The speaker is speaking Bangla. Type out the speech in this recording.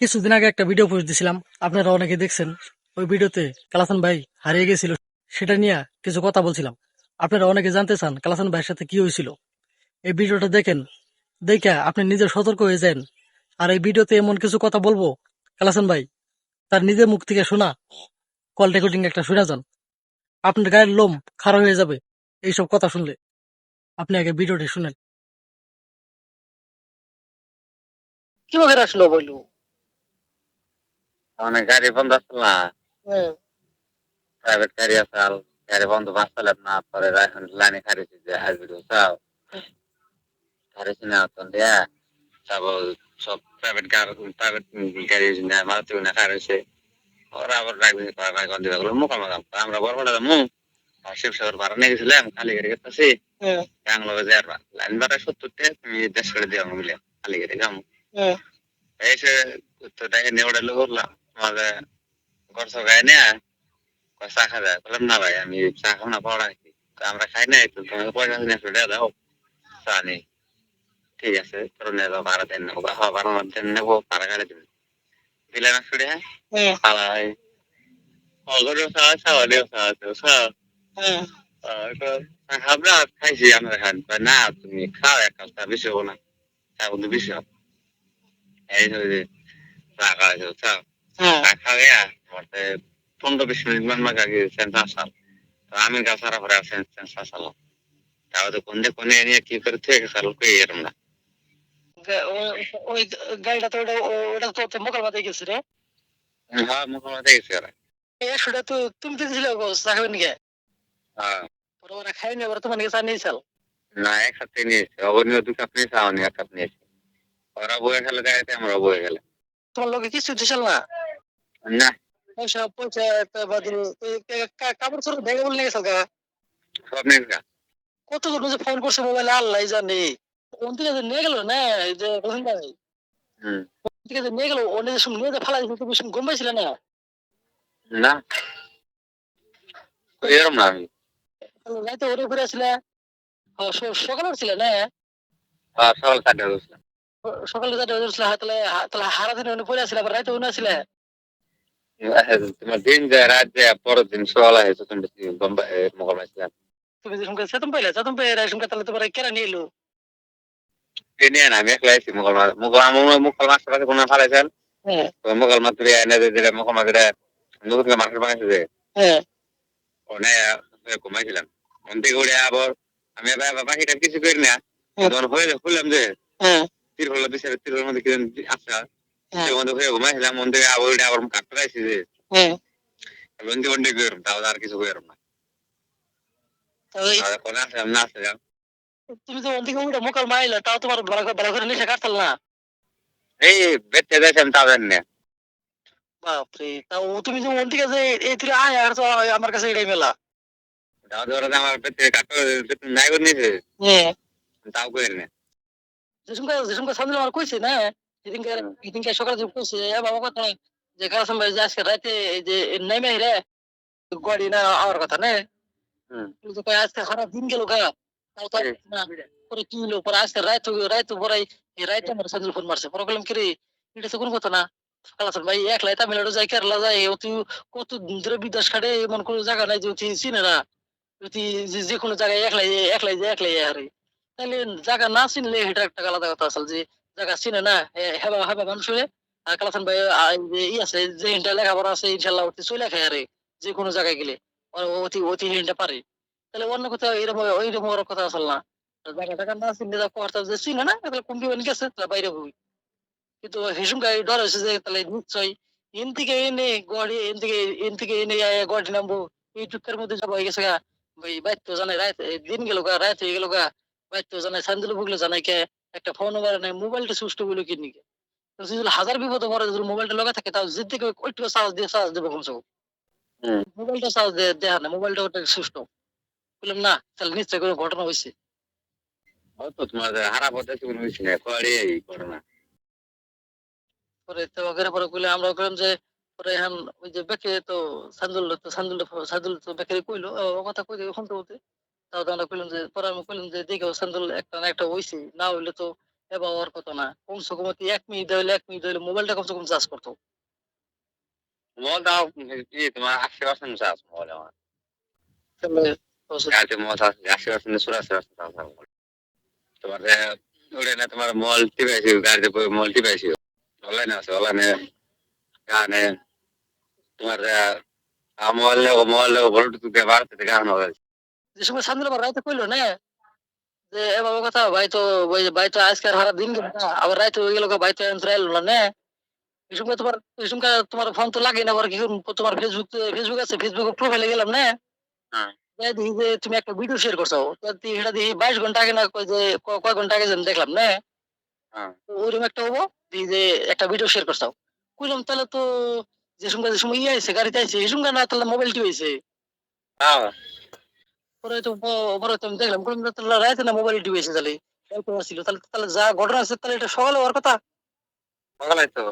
কিছুদিন আগে একটা ভিডিও পোস্ট দিছিলাম, আপনারা অনেকে দেখছেন। ওই ভিডিওতে কালাসান ভাই হারিয়ে গেছিল, সেটা নিয়ে কিছু কথা বলছিলাম। আপনারা অনেকে জানতে চান কালাসান ভাইয়ের সাথে কি হয়েছিল। এই ভিডিওটা দেখেন, দেখে আপনি নিজে সতর্ক হয়ে যান। আর এই ভিডিওতে এমন কিছু কথা বলব, কালাসান ভাই, তার নিজের মুখ থেকে শোনা। কল রেকর্ডিং একটা শুনে যান। আপনার গায়ের লোম খারাপ হয়ে যাবে, এইসব কথা শুনলে। আপনি আগে ভিডিওটি শুনেন। কীভাবে আসলো বলল মানে গাড়ি বন্ধ আসল না? প্রাইভেট গাড়ি আসাল গাড়ি বন্ধ বাঁচালাম না পরে লাইনে খারিছি যে আসবি সব খারিছি না তো দিয়া সব সব প্রাইভেট গাড়ি প্রাইভেট গাড়ি না মারতে না খারিছে ওরা আবার রাখবে রাখবেন দিবে বলে মুখ আমাকে আমরা বড় বড় মু আর শিবসাগর ভাড়া নিয়ে গেছিলাম খালি গাড়ি গেছি বাংলা বাজে আর লাইন ভাড়া সত্তর টাকা তুমি দেশ করে দিও মিলে খালি গাড়ি যাব এসে তো দেখে নিয়ে ওটা লোক আমাদের সবাই নিয়ে কয় চা খাওয়া যায় বললাম না ভাই আমি চা খাব না পড়া আমরা খাই নাই তো তোমাকে পয়সা নিয়ে চলে দাও চা নেই। ঠিক আছে তোর নিয়ে যাও ভাড়া দেন নেব হ্যাঁ ভাড়া না দেন নেব ভাড়া গাড়ি দেবেন দিলে না হ্যাঁ? খাওয়া হয় অগরও খাওয়া খাওয়া দিও খাওয়া দিও খাওয়া খাবলা খাইছি আমরা খান না। তুমি খাও এক কাপ চা বেশি হব না। চা কিন্তু বেশি হবে। এই চা খাওয়া চা সাল তো আমি গা সারা ভরে আছেন সেন্সার সাল তাহলে কোনটা কোনে কি করে থেকে এরম না ওই গাড়িটা তো ওটা তো মোকাল গেছে রে। হ্যাঁ দেখেছি ওরা। একশোটা তো তুমি তো দিছিলে চা খাবেন নাকি হ্যাঁ। পরে ওরা খাইনি এবার তোমার কাছে নিয়ে চাল। না একসাথে নিয়েছি। অবনীয় দু কাপ নিয়েছে আমি এক কাপ নিয়েছি। ওরা বয়ে গেলে গাড়িতে আমরা বয়ে গেলে। তোমার লোকে কিছু দিছিল না? না। পয়সা পয়সা একটা বাদল কাপড় চোপড় ভেঙে বলে নিয়ে গেছিল সব নিয়েছি গা। কত যে ফোন করছে মোবাইলে আল্লাহ জানে। কোন থেকে যে নিয়ে গেল না যে রহিম ভাই। হুম। কোন থেকে যে নিয়ে গেল ও নিজের নিয়ে যে ফালাই তুমি সঙ্গে গম পাইছিলে না? না। কই এরম না আমি। রাইতে ওরে ঘুরে আসলে? সকালে উঠছিলে না? হ্যাঁ সকাল সাতটা সকালে যাতে উঠছিলে তাহলে তাহলে হারা দিনে উনি পড়ে আসলে আবার রাইতে উনি আসলে? দিন যায় রাত যায় পরের দিন সকাল তুমি বোম্বাই মোকাল মাসলাম তুমি যে সঙ্গে সেতম পাইলে সেতম পেয়ে এর সঙ্গে তাহলে তোমার কেরা নিয়ে এলো নিয়ে না আমি একলাই আছি মোকাল মাছ মোকাল আমার মোকাল মাছ পাশে কোনো ফালাইছেন হ্যাঁ। মোকাল মাছ তুলে এনে দিলে মোকাল মাছ নতুন মার্কেট বানাইছে হ্যাঁ ওনে ঘুমাইছিলাম মন থেকে উড়ে আবার আমি বাকিটা কিছু করি না তখন হয়ে খুললাম যে হ্যাঁ তিরহল বিচারে তিরহলের মধ্যে কি আছে হ্যাঁ সে মধ্যে হয়ে ঘুমাইছিলাম মন থেকে আবার উড়ে আবার কাটতে পাইছি যে হ্যাঁ বন্দি বন্দি করি তাও আর কিছু করি না তো এই- আর কোন আছে না আছে তুমি তো ওদিকে উঠে মোকাল মাইলে তাও তোমার ভালো করে ভালো করে নেশা কাটতাল না এই বেতে যাইছিলাম তাও জানি না বাপরে তাও তুমি যে ওদিকে যে এই তুই আয় আর তো আমার কাছে এটাই মেলা তাও ধরে আমার বেতে কাটতে নাই করে নিয়েছে হ্যাঁ তাও করি না যে সঙ্গে যে সঙ্গে সামনে আমার কইছে না এদিনকে এদিনকে সকালে যে কইছে এ বাবা কথা যে কারণ ভাই যে আজকে রাতে এই যে নেমে রে গাড়ি না আমার কথা না? তো কই আজকে সারা দিন গেল গা। তাও তো না। পরে কি হলো? পরে আজকে রাত রাত পরে এই রাতে আমার সাথে ফোন মারছে। পরে বললাম কি রে এটা তো কোনো কথা না। কালাসন ভাই একলাই তামিলনাড়ু যাই কেরালা যাই তুই কত দিন ধরে বিদেশ খাটে এমন কোনো জায়গা নাই যে তুই চিনে না। তুই যে- কোনো জায়গায় একলাই একলাই যে একলাই তাহলে জায়গা না চিনলে এটা একটা আলাদা কথা আসল যে জায়গা না হেবা হেবা মানুষ আর ভাই ই আছে, যে হিনটা লেখাপড়া আছে, ইনশাল্লাহ ওটি চলে খায় আরে, যে কোনো জায়গায় গেলে অতি অতি হিনটা পারে। তাহলে অন্য কোথাও এরকম, ওইরকম ওর কথা আসল না। জায়গা টাকা না চিনলে যা করতে যে চিনে না, তাহলে কমবি গেছে, তাহলে বাইরে হবি। কিন্তু হেসুম গাড়ি ডর হয়েছে যে, তাহলে নিশ্চয়ই এন থেকে এনে গড়ি, এন থেকে এন থেকে এনে গড়ি নামবো, এই টুকের মধ্যে যাব হয়ে গেছে গা। বাইর তো জানাই, রাত, দিন গেল গা, রাত হয়ে গেল গা। বাইর জানাই, সান্দিল ভুগলে জানাই কে। একটা ফোন নাম্বার নাই মোবাইলটা সুস্থ বলে কিনি তো হাজার বিপদ পরে যদি মোবাইলটা লগা থাকে তাও জিদ থেকে ওইটুকু চার্জ দিয়ে চার্জ দেবো কমসে কম। মোবাইলটা চার্জ দিয়ে দেয়া না মোবাইলটা ওটা সুস্থ বললাম না তাহলে নিশ্চয়ই কোনো ঘটনা হয়েছে ও তো তোমার হারা পথে কোনো হয়েছে না করে এই করে না পরে তো ওখানে পরে কইলে আমরা কইলাম যে পরে এখন ওই যে বেকে তো সান্দুল তো সান্দুল সান্দুল তো বেকে কইলো ও কথা কই শুনতে বলতে। তাও আমরা কইলাম যে পরে আমি কইলাম যে দেখো একটা না একটা হইছে না হইলে তো এবার ওর কত না। কমসে কম এক মিনিট হইলে এক মিনিট হইলে মোবাইলটা কমসে কম চার্জ করতো। মোবাইল দাও কি তোমার আশি পার্সেন্ট চার্জ মোবাইল আমার। আশি পার্সেন্ট চুরাশি পার্সেন্ট চার্জ তোমার ওটা না তোমার মল টিপাইছি গাড়িতে মল টিপাইছি। অনলাইনে আছে অনলাইনে গানে। তোমার মোবাইল মোবাইল ব্লুটুথ দিয়ে বাড়তে গান হবে যে সময় সামনে আবার রাইতে কইলো না? যে এ বাবা কথা ভাই তো ভাই তো আজকে হারা দিন না আবার রাইতে হয়ে গেল ভাই তো এন্ত্র এলো না এই সময় তোমার এই সময় তোমার ফোন তো লাগে না আবার কি তোমার ফেসবুক ফেসবুক আছে ফেসবুক প্রোফাইলে গেলাম না? হ্যাঁ। দেখি যে তুমি একটা ভিডিও শেয়ার করছ তো এটা দেখি বাইশ ঘণ্টা আগে না যে ক- কয় ঘণ্টা আগে দেখলাম না? হ্যাঁ। তো ওইরকম একটা হব দেখি যে একটা ভিডিও শেয়ার করছ। কইলাম তাহলে তো যে সময় যে সময় ইয়ে আইছে গাড়িতে আইছে এই সময় না তাহলে মোবাইলটি হয়েছে হ্যাঁ। তো তো দেখলাম না মোবাইল তাহলে। তাহলে তাহলে যা ঘটনা আছে, তাহলে এটা সকালে হওয়ার কথা। সকালে তো।